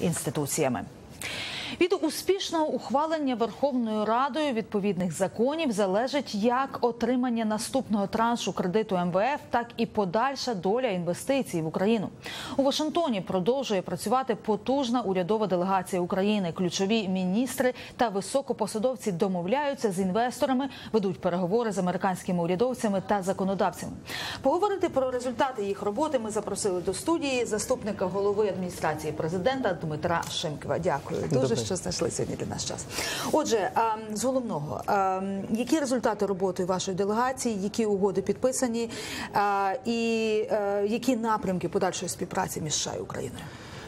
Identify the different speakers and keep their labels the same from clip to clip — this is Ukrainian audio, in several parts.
Speaker 1: інституціями. Від успішного ухвалення Верховною Радою відповідних законів залежить як отримання наступного траншу кредиту МВФ, так і подальша доля інвестицій в Україну. У Вашингтоні продовжує працювати потужна урядова делегація України. Ключові міністри та високопосадовці домовляються з інвесторами, ведуть переговори з американськими урядовцями та законодавцями. Поговорити про результати їх роботи ми запросили до студії заступника голови адміністрації президента Дмитра Шимкова. Дякую дуже. Що знайшли сьогодні для нас час. Отже, ем, з головного, ем, які результати роботи вашої делегації, які угоди підписані, е, і е, які напрямки подальшої співпраці між США і Україною?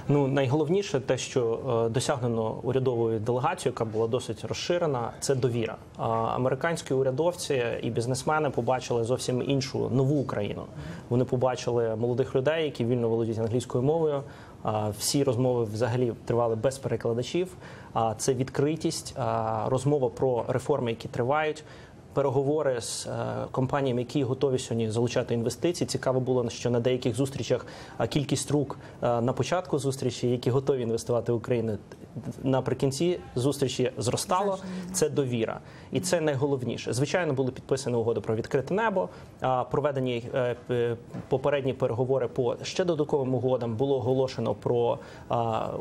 Speaker 2: Ну найголовніше, те, що е, досягнено урядовою делегацією, яка була досить розширена, це довіра. Американські урядовці і бізнесмени побачили зовсім іншу нову Україну. Вони побачили молодих людей, які вільно володіють англійською мовою. Всі розмови взагалі тривали без перекладачів. Це відкритість, розмова про реформи, які тривають. Переговори з е, компаніями, які готові сьогодні залучати інвестиції. Цікаво було, що на деяких зустрічах кількість рук е, на початку зустрічі, які готові інвестувати в Україну, наприкінці зустрічі зростало. Це довіра, і це найголовніше. Звичайно, були підписані угоди про відкрите небо. Проведені е, попередні переговори по ще додатковим угодам. Було оголошено про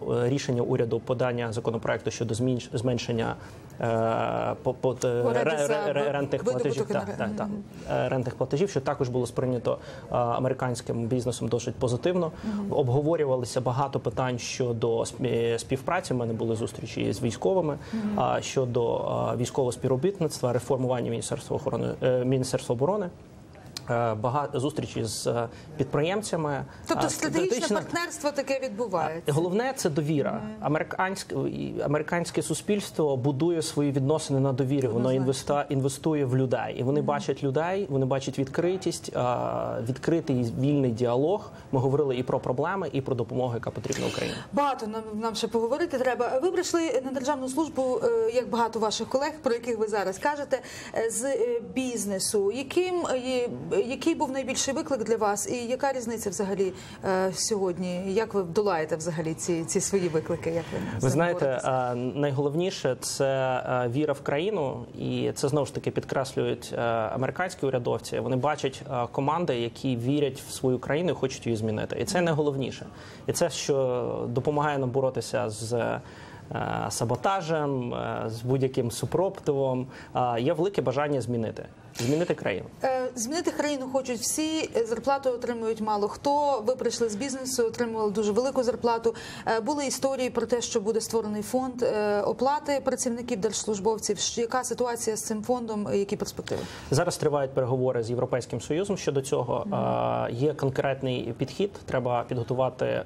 Speaker 2: рішення уряду подання законопроекту щодо зменшення по, по, е, рентних платежів. та. Е, рентних платежів, що також було сприйнято е, американським бізнесом досить позитивно. Обговорювалися багато питань щодо спі- співпраці. У мене були зустрічі з військовими щодо е, військового співробітництва, реформування міністерства охорони е, міністерства оборони. Е, Багато зустрічі з е, підприємцями.
Speaker 1: Тобто стратегічне партнерство таке відбувається.
Speaker 2: Головне це довіра. Американське американське суспільство будує свої відносини на довірі. Воно інвеста інвестує в людей, і вони бачать людей. Вони бачать відкритість, відкритий вільний діалог. Ми говорили і про проблеми, і про допомогу, яка потрібна Україні.
Speaker 1: Багато нам, нам ще поговорити треба. Ви прийшли на державну службу, е, як багато ваших колег, про яких ви зараз кажете, з бізнесу. Яким який був найбільший виклик для вас, і яка різниця взагалі е, сьогодні? Як ви долаєте взагалі ці, ці свої виклики? Як ви,
Speaker 2: Ви знаєте, найголовніше це віра в країну, і це знову ж таки підкреслюють е, американські урядовці. Вони бачать команди, які вірять в свою країну і хочуть її змінити. І це найголовніше. І це що допомагає нам боротися з. Е, Саботажем, е, з будь-яким супротивом Е, є велике бажання змінити, змінити країну.
Speaker 1: Змінити країну хочуть всі. Зарплату отримують мало хто. Ви прийшли з бізнесу, отримували дуже велику зарплату. Були історії про те, що буде створений фонд оплати працівників держслужбовців. Яка ситуація з цим фондом? Які перспективи?
Speaker 2: Зараз тривають переговори з європейським союзом щодо цього. Є конкретний підхід. Треба підготувати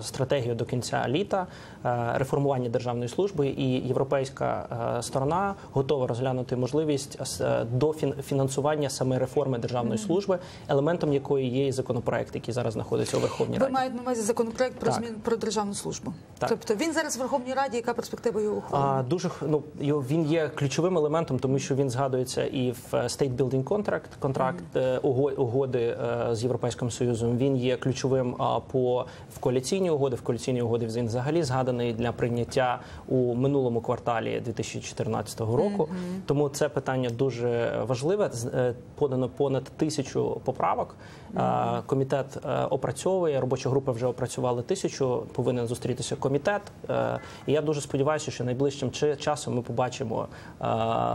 Speaker 2: стратегію до кінця літа е, реформування державної служби, і європейська е, сторона готова розглянути можливість е, до фін- саме реформи державної служби, елементом якої є і законопроект, який зараз знаходиться у Верховній
Speaker 1: Ви
Speaker 2: Раді.
Speaker 1: маєте на увазі законопроект про змін про державну службу.
Speaker 2: Так.
Speaker 1: Тобто він зараз в Верховній Раді. Яка перспектива його ухвалення?
Speaker 2: Дуже ну він є ключовим елементом, тому що він згадується і в е, State Building Contract, контракт е, уго- угоди з європейським союзом. Він є ключовим по в коаліційній угоди. В коаліційній угоді він взагалі згаданий для прийняття у минулому кварталі 2014 року. Тому це питання дуже важливе. Е, Подано понад тисячу поправок. Е, Комітет е, опрацьовує. Робоча група вже опрацювала тисячу. Повинен зустрітися комітет. І я дуже сподіваюся, що найближчим чи- часом ми побачимо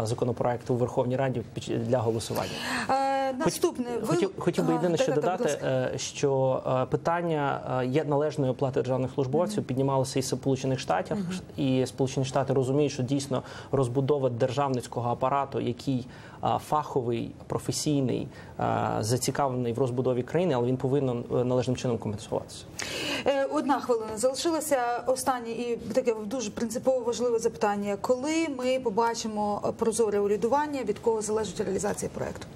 Speaker 2: законопроект у Верховній Раді для голосування.
Speaker 1: Наступне ви
Speaker 2: Хотів, хотів би єдине ще додати, е, що е, питання е, є належної оплати державних службовців піднімалося і Сполучених Штатів, і Сполучені Штати розуміють, що дійсно розбудова державницького апарату, який фаховий, професійний, зацікавлений в розбудові країни, але він повинен належним чином компенсуватися.
Speaker 1: Одна хвилина залишилася останнє і таке дуже принципово важливе запитання. Коли ми побачимо прозоре урядування, від кого залежить реалізація проекту?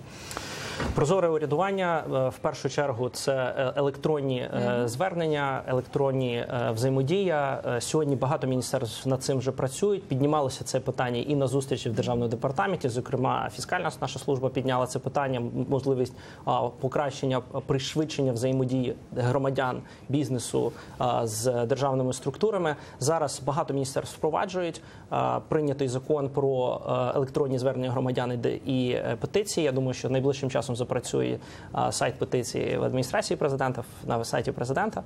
Speaker 2: Прозоре урядування е, в першу чергу це е, електронні е, звернення, електронні взаємодія. Сьогодні багато міністерств над цим вже працюють. Піднімалося це питання і на зустрічі в державному департаменті. Зокрема, фіскальна наша служба підняла це питання. Можливість покращення пришвидшення взаємодії громадян бізнесу з державними структурами. Зараз багато міністерств впроваджують прийнятий закон про електронні звернення громадян і петиції. Я думаю, що найближчим часом запрацює сайт петиції в адміністрації президента на сайті президента.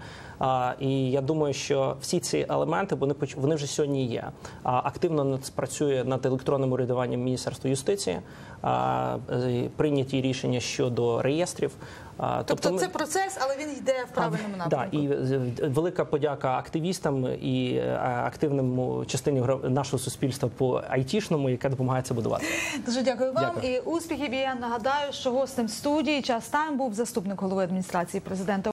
Speaker 2: І я думаю, що всі ці елементи вони вони вже сьогодні є. Активно працює над електронним урядуванням Міністерства юстиції. Прийняті рішення щодо реєстрів. А,
Speaker 1: Тобто
Speaker 2: ми-
Speaker 1: це процес, але він йде в правильному
Speaker 2: Да, і велика подяка активістам і активному частині гро- нашого суспільства по айтішному, яке допомагає це будувати.
Speaker 1: Дуже дякую вам
Speaker 2: Дякую.
Speaker 1: і успіхів. І я нагадаю, що гостем студії час тайм був заступник голови адміністрації президента.